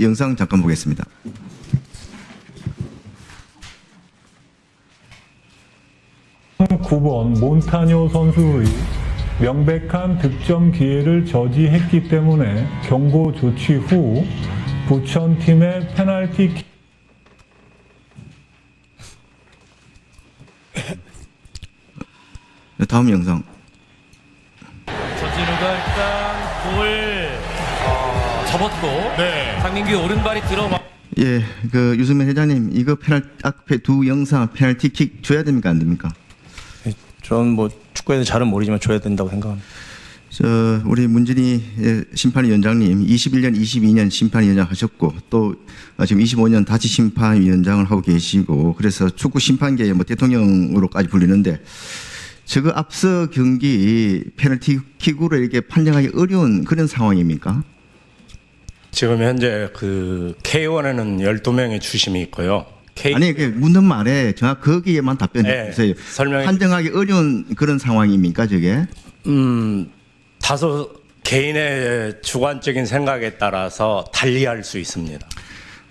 영상 잠깐 보겠습니다. 구번 몬타뇨 선수의 명백한 득점 기회를 저지했기 때문에 경고 조치 후 부천팀의 페널티 킥 네, 다음 영상. 접었고 네. 강민규 오른발이 들어가 예, 그 유승민 회장님 이거 페널 앞에 두 영상 페널티킥 줘야 됩니까 안 됩니까? 저는 뭐 축구에 대해 잘은 모르지만 줘야 된다고 생각합니다. 저 우리 문진희 예, 심판위원장님 21년, 22년 심판위원장 하셨고 또 어, 지금 25년 다치 심판위원장을 하고 계시고 그래서 축구 심판계의 뭐 대통령으로까지 불리는데 저거 앞서 경기 페널티킥으로 이렇게 판정하기 어려운 그런 상황입니까? 지금 현재 그 K1에는 12명의 주심이 있고요. K 아니 그 묻는 말에 정확 거기에만 답변해 네, 주세요. 설명해 판정하기 어려운 그런 상황입니까 저게? 음 다소 개인의 주관적인 생각에 따라서 달리할 수 있습니다.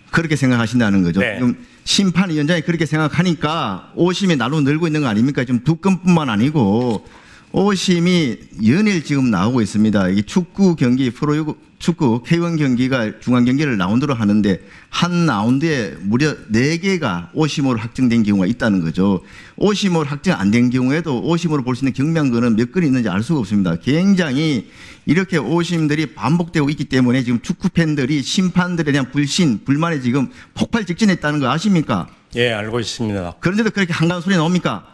그렇게 생각하신다는 거죠. 네. 지금 심판위원장이 그렇게 생각하니까 오심이 날로 늘고 있는 거 아닙니까? 지금 두 건뿐만 아니고 오심이 연일 지금 나오고 있습니다. 이게 축구 경기 프로야구 축구 K1 경기가 중앙 경기를 라운드로 하는데 한 라운드에 무려 네개가 오심으로 확정된 경우가 있다는 거죠. 오심으로 확정 안 된 경우에도 오심으로 볼 수 있는 경명근은 몇 건이 있는지 알 수가 없습니다. 굉장히 이렇게 오심들이 반복되고 있기 때문에 지금 축구 팬들이 심판들에 대한 불신, 불만이 지금 폭발 직전에 있다는 거 아십니까? 예 알고 있습니다. 그런데도 그렇게 한가한 소리 나옵니까?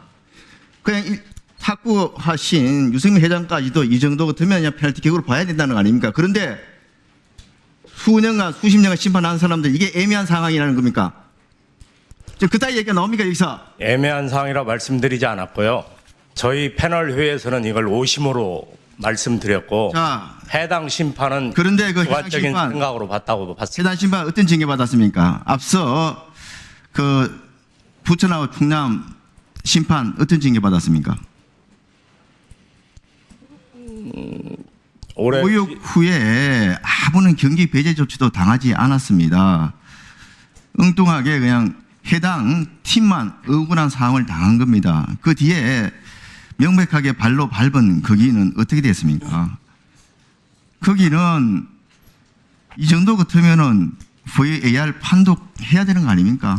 그냥 이 탁구하신 유승민 회장까지도 이 정도 같으면 그냥 페널티킥으로 봐야 된다는 거 아닙니까? 그런데 수년간 수십 년간 심판한 사람들 이게 애매한 상황이라는 겁니까? 그따위 얘기가 나옵니까 여기서? 애매한 상황이라 말씀드리지 않았고요. 저희 패널 회의에서는 이걸 오심으로 말씀드렸고 자, 해당 심판은 그런데 그 해당 주관적인 심판 생각으로 봤다고 봤습니다. 세단 심판 어떤 징계 받았습니까? 앞서 그 부천하고 충남 심판 어떤 징계 받았습니까? 올해 모욕 후에 아무런 경기 배제 조치도 당하지 않았습니다. 엉뚱하게 그냥 해당 팀만 억울한 상황을 당한 겁니다. 그 뒤에 명백하게 발로 밟은 거기는 어떻게 됐습니까? 거기는 이 정도 같으면은 VAR 판독해야 되는 거 아닙니까?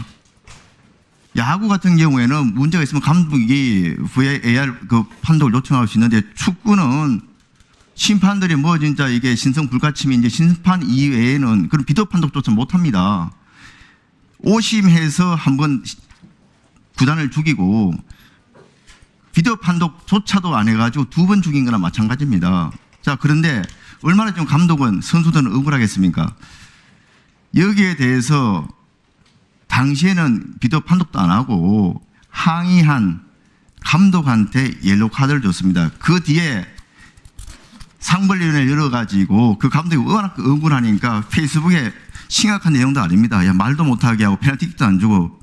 야구 같은 경우에는 문제가 있으면 감독이 VAR 그 판독을 요청할 수 있는데 축구는 심판들이 뭐 진짜 이게 신성 불가침인지 심판 이외에는 그런 비도 판독조차 못 합니다. 오심해서 한번 구단을 죽이고 비디오 판독조차도 안 해가지고 두 번 죽인 거나 마찬가지입니다. 자, 그런데 얼마나 좀 감독은 선수들은 억울하겠습니까? 여기에 대해서 당시에는 비디오 판독도 안 하고 항의한 감독한테 옐로 카드를 줬습니다. 그 뒤에 상벌위원회를 열어가지고 그 감독이 워낙 억울하니까 페이스북에 심각한 내용도 아닙니다. 야, 말도 못하게 하고 페널티킥도 안 주고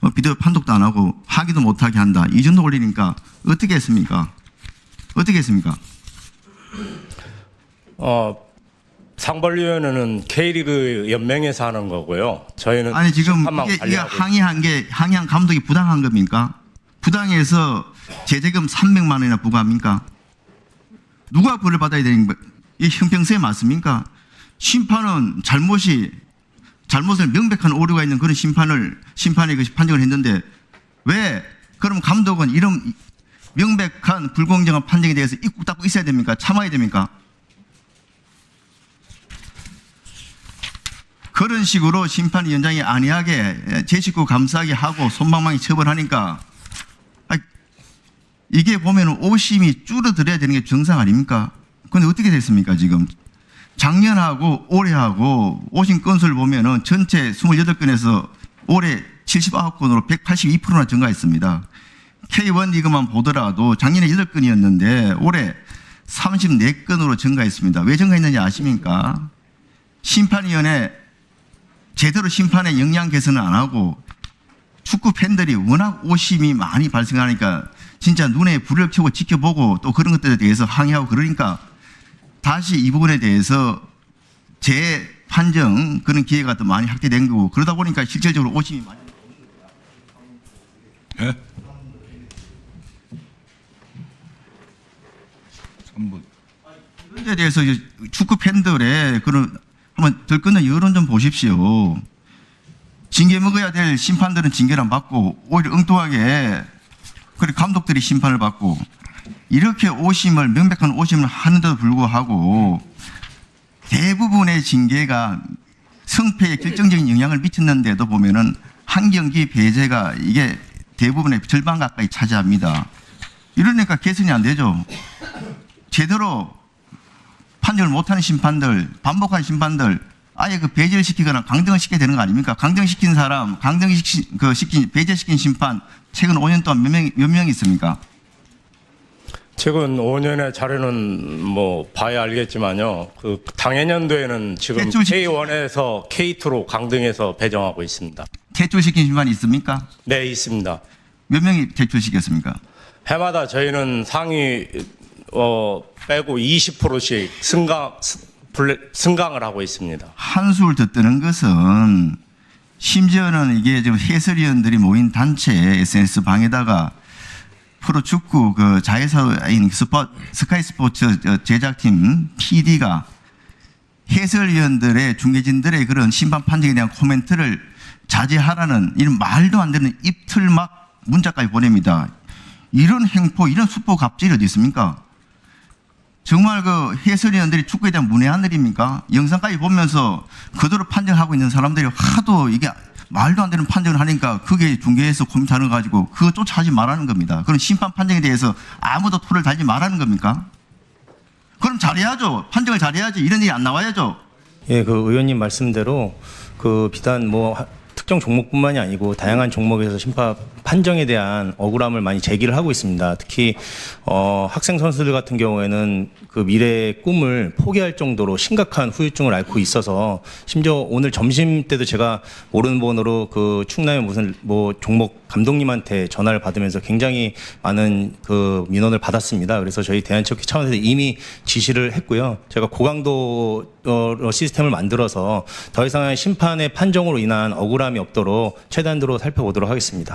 어, 비디오 판독도 안 하고 하기도 못하게 한다. 이 정도 올리니까 어떻게 했습니까? 어떻게 했습니까? 어, 상벌위원회는 K리그 연맹에서 하는 거고요. 저희는 아니 지금 이게, 이게 항의한 게 항의한 감독이 부당한 겁니까? 부당해서 제재금 300만 원이나 부과합니까? 누가 벌을 받아야 되는 거? 이 형평성에 맞습니까? 심판은 잘못이 잘못을 명백한 오류가 있는 그런 심판을 심판이 그 판정을 했는데 왜 그럼 감독은 이런 명백한 불공정한 판정에 대해서 입국 닫고 있어야 됩니까? 참아야 됩니까? 그런 식으로 심판 위원장이 안이하게 제 식구 감싸게 하고 손방망이 처벌하니까 아, 이게 보면 오심이 줄어들어야 되는 게 정상 아닙니까? 근데 어떻게 됐습니까 지금? 작년하고 올해하고 오심 건수를 보면은 전체 28건에서 올해 79건으로 182%나 증가했습니다. K1 리그만 보더라도 작년에 8건이었는데 올해 34건으로 증가했습니다. 왜 증가했는지 아십니까? 심판위원회 제대로 심판의 역량 개선을 안 하고 축구 팬들이 워낙 오심이 많이 발생하니까 진짜 눈에 불을 켜고 지켜보고 또 그런 것들에 대해서 항의하고 그러니까 다시 이 부분에 대해서 재 판정 그런 기회가 또 많이 확대된 거고 그러다 보니까 실질적으로 오심이 많이 예? 3분. 이에 대해서 축구 팬들의 그런 한번 들끓는 여론 좀 보십시오. 징계 먹어야 될 심판들은 징계를 안 받고 오히려 엉뚱하게 그리고 감독들이 심판을 받고 이렇게 오심을 명백한 오심을 하는데도 불구하고 대부분의 징계가 승패에 결정적인 영향을 미쳤는데도 보면은 한 경기 배제가 이게 대부분의 절반 가까이 차지합니다. 이러니까 개선이 안 되죠. 제대로 판정을 못하는 심판들, 반복하는 심판들, 아예 그 배제를 시키거나 강등을 시켜야 되는 거 아닙니까? 강등시킨 사람, 강등시킨, 그 시킨, 배제시킨 심판, 최근 5년 동안 몇 명, 몇명 있습니까? 최근 5년의 자료는 뭐 봐야 알겠지만요. 그 당해년도에는 지금 대충 K1에서 K2로 강등해서 배정하고 있습니다. 퇴출시킨 심판이 있습니까? 네, 있습니다. 몇 명이 퇴출시켰습니까? 해마다 저희는 상위 어 빼고 20%씩 승강 승강을 하고 있습니다. 더 뜨는 것은 심지어는 이게 지금 해설위원들이 모인 단체 SNS 방에다가 프로 축구 그 자회사인 스포, 스카이 스포츠 제작팀 PD가 해설위원들의 중계진들의 그런 심판 판정에 대한 코멘트를 자제하라는 이런 말도 안 되는 입틀막 문자까지 보냅니다. 이런 행포, 이런 수포 갑질이 어디 있습니까? 정말 그 해설위원들이 축구에 대한 문외한들입니까? 영상까지 보면서 그대로 판정하고 있는 사람들이 하도 이게 말도 안 되는 판정을 하니까 그게 중계에서 거 가지고 그거 쫓아 하지 말라는 겁니다. 그럼 심판 판정에 대해서 아무도 토를 달지 말라는 겁니까? 그럼 잘해야죠. 판정을 잘해야지. 이런 일이 안 나와야죠. 예, 그 의원님 말씀대로 그 비단 뭐 하- 특정 종목뿐만이 아니고 다양한 종목에서 심판 판정에 대한 억울함을 많이 제기를 하고 있습니다. 특히 어, 학생 선수들 같은 경우에는 그 미래의 꿈을 포기할 정도로 심각한 후유증을 앓고 있어서 심지어 오늘 점심 때도 제가 모르는 번호로 그 충남의 무슨 뭐 종목 감독님한테 전화를 받으면서 굉장히 많은 그 민원을 받았습니다. 그래서 저희 대한체육회 차원에서 이미 지시를 했고요. 제가 고강도 어, 시스템을 만들어서 더 이상의 심판의 판정으로 인한 억울함이 없도록 최단으로 살펴보도록 하겠습니다.